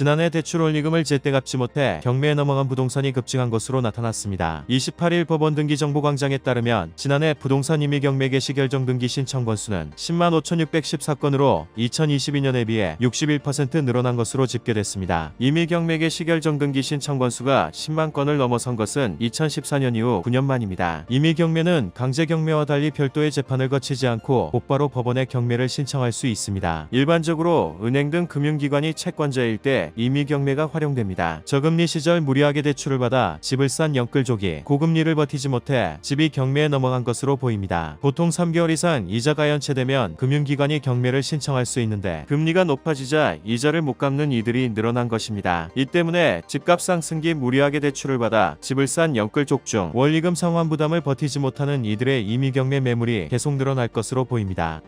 지난해 대출 원리금을 제때 갚지 못해 경매에 넘어간 부동산이 급증한 것으로 나타났습니다. 28일 법원 등기 정보광장에 따르면 지난해 부동산 임의 경매 개시 결정 등기 신청 건수는 10만 5,614건으로 2022년에 비해 61% 늘어난 것으로 집계됐습니다. 임의 경매 개시 결정 등기 신청 건수가 10만 건을 넘어선 것은 2014년 이후 9년 만입니다. 임의 경매는 강제 경매와 달리 별도의 재판을 거치지 않고 곧바로 법원에 경매를 신청할 수 있습니다. 일반적으로 은행 등 금융기관이 채권자일 때 임의 경매가 활용됩니다. 저금리 시절 무리하게 대출을 받아 집을 싼 영끌족이 고금리를 버티지 못해 집이 경매에 넘어간 것으로 보입니다. 보통 3개월 이상 이자가 연체되면 금융기관이 경매를 신청할 수 있는데 금리가 높아지자 이자를 못 갚는 이들이 늘어난 것입니다. 이 때문에 집값 상승기 무리하게 대출을 받아 집을 싼 영끌족 중 원리금 상환 부담을 버티지 못하는 이들의 임의 경매 매물이 계속 늘어날 것으로 보입니다.